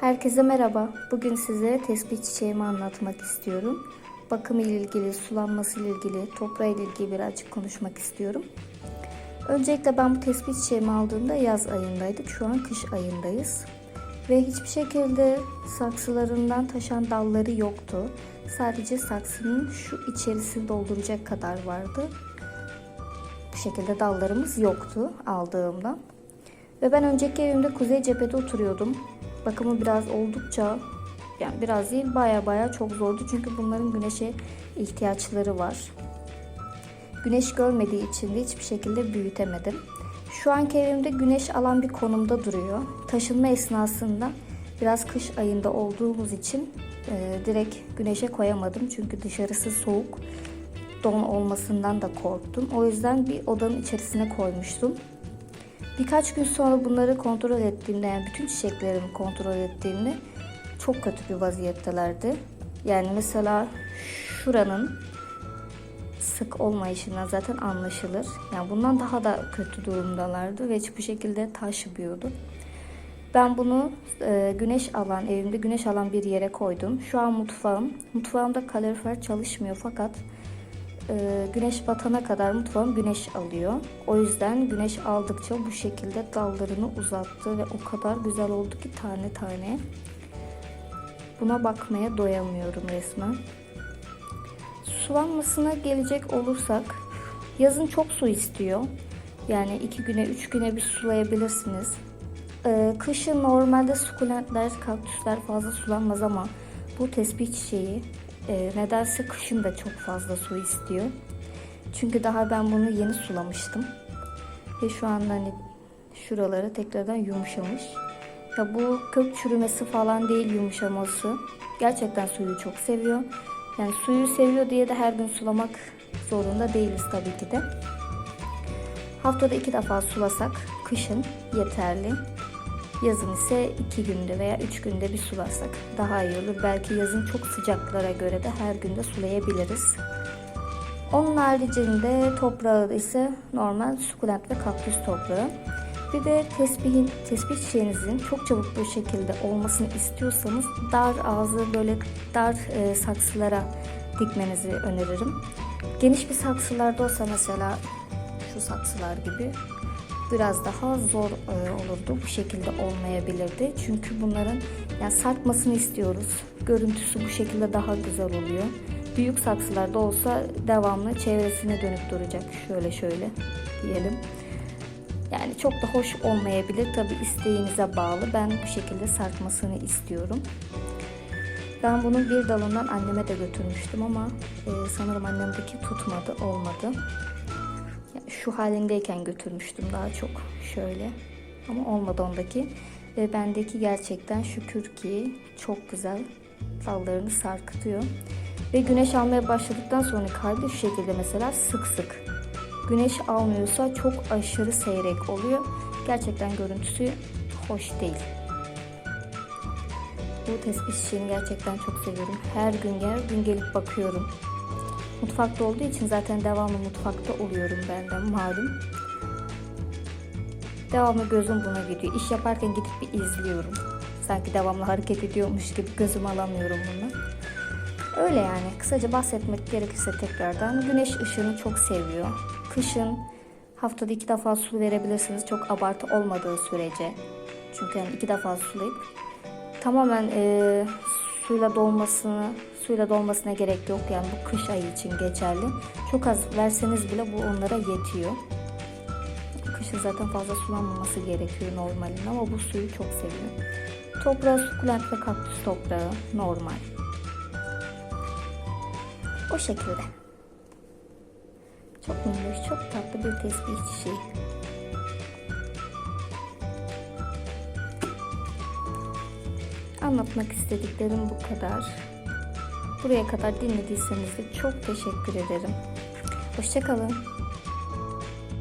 Herkese merhaba. Bugün size tespih çiçeğimi anlatmak istiyorum. Bakımı ile ilgili, sulanması ile ilgili, toprağı ile ilgili birazcık konuşmak istiyorum. Öncelikle ben bu tespih çiçeğimi aldığımda yaz ayındaydık. Şu an kış ayındayız. Ve hiçbir şekilde saksılarından taşan dalları yoktu. Sadece saksının şu içerisini dolduracak kadar vardı. Bu şekilde dallarımız yoktu aldığımda. Ve ben önceki evimde kuzey cephede oturuyordum. Bakımı biraz oldukça yani biraz değil baya baya çok zordu. Çünkü bunların güneşe ihtiyaçları var. Güneş görmediği için de hiçbir şekilde büyütemedim. Şu anki evimde güneş alan bir konumda duruyor. Taşınma esnasında biraz kış ayında olduğumuz için e, direkt güneşe koyamadım. Çünkü dışarısı soğuk. Don olmasından da korktum. O yüzden bir odanın içerisine koymuştum. Birkaç gün sonra bunları kontrol ettiğimde yani bütün çiçeklerimi kontrol ettiğimde çok kötü bir vaziyettelerdi. Yani mesela şuranın sık olmayışından zaten anlaşılır. Yani bundan daha da kötü durumdalardı ve hiçbir şekilde taşmıyordu. Ben bunu e, güneş alan, evimde güneş alan bir yere koydum. Şu an mutfağım. Mutfağımda kalorifer çalışmıyor fakat e, güneş batana kadar mutfağım güneş alıyor. O yüzden güneş aldıkça bu şekilde dallarını uzattı ve o kadar güzel oldu ki tane tane. Buna bakmaya doyamıyorum resmen. Sulanmasına gelecek olursak yazın çok su istiyor. Yani iki güne, üç güne bir sulayabilirsiniz. Ee, kışın normalde sukulentler, kaktüsler fazla sulanmaz ama bu tespih çiçeği e, nedense kışın da çok fazla su istiyor. Çünkü daha ben bunu yeni sulamıştım. Ve şu anda hani şuraları tekrardan yumuşamış. Ya bu kök çürümesi falan değil yumuşaması. Gerçekten suyu çok seviyor. Yani suyu seviyor diye de her gün sulamak zorunda değiliz tabii ki de. Haftada iki defa sulasak kışın yeterli. Yazın ise iki günde veya üç günde bir sularsak daha iyi olur. Belki yazın çok sıcaklara göre de her günde sulayabiliriz. Onun haricinde toprağı ise normal sukulent ve kaktüs toprağı. Bir de tesbihin, tesbih çiçeğinizin çok çabuk bir şekilde olmasını istiyorsanız dar ağzı böyle dar e, saksılara dikmenizi öneririm. Geniş bir saksılarda olsa mesela şu saksılar gibi biraz daha zor e, olurdu. Bu şekilde olmayabilirdi. Çünkü bunların yani sarkmasını istiyoruz. Görüntüsü bu şekilde daha güzel oluyor. Büyük saksılarda olsa devamlı çevresine dönüp duracak. Şöyle şöyle diyelim. Yani çok da hoş olmayabilir. Tabi isteğinize bağlı. Ben bu şekilde sarkmasını istiyorum. Ben bunun bir dalından anneme de götürmüştüm ama e, sanırım annemdeki tutmadı, olmadı. Şu halindeyken götürmüştüm daha çok şöyle. Ama olmadı ondaki. Ve bendeki gerçekten şükür ki çok güzel dallarını sarkıtıyor. Ve güneş almaya başladıktan sonra kalbi şu şekilde mesela sık sık güneş almıyorsa çok aşırı seyrek oluyor. Gerçekten görüntüsü hoş değil. Bu tespih çiçeğini gerçekten çok seviyorum. Her gün her gün gelip bakıyorum. Mutfakta olduğu için zaten devamlı mutfakta oluyorum ben de malum. Devamlı gözüm buna gidiyor. İş yaparken gidip bir izliyorum. Sanki devamlı hareket ediyormuş gibi gözüm alamıyorum bundan. Öyle yani. Kısaca bahsetmek gerekirse tekrardan güneş ışığını çok seviyor. Kışın haftada iki defa su verebilirsiniz. Çok abartı olmadığı sürece. Çünkü yani iki defa sulayıp tamamen e, suyla dolmasını suyla dolmasına gerek yok. Yani bu kış ayı için geçerli. Çok az verseniz bile bu onlara yetiyor. Kışın zaten fazla sulanmaması gerekiyor normalinde ama bu suyu çok seviyor. Toprağı sukulent ve kaktüs toprağı normal. O şekilde. Çok minnoş, çok tatlı bir tesbih çiçeği. Anlatmak istediklerim bu kadar. Buraya kadar dinlediyseniz de çok teşekkür ederim. Hoşçakalın.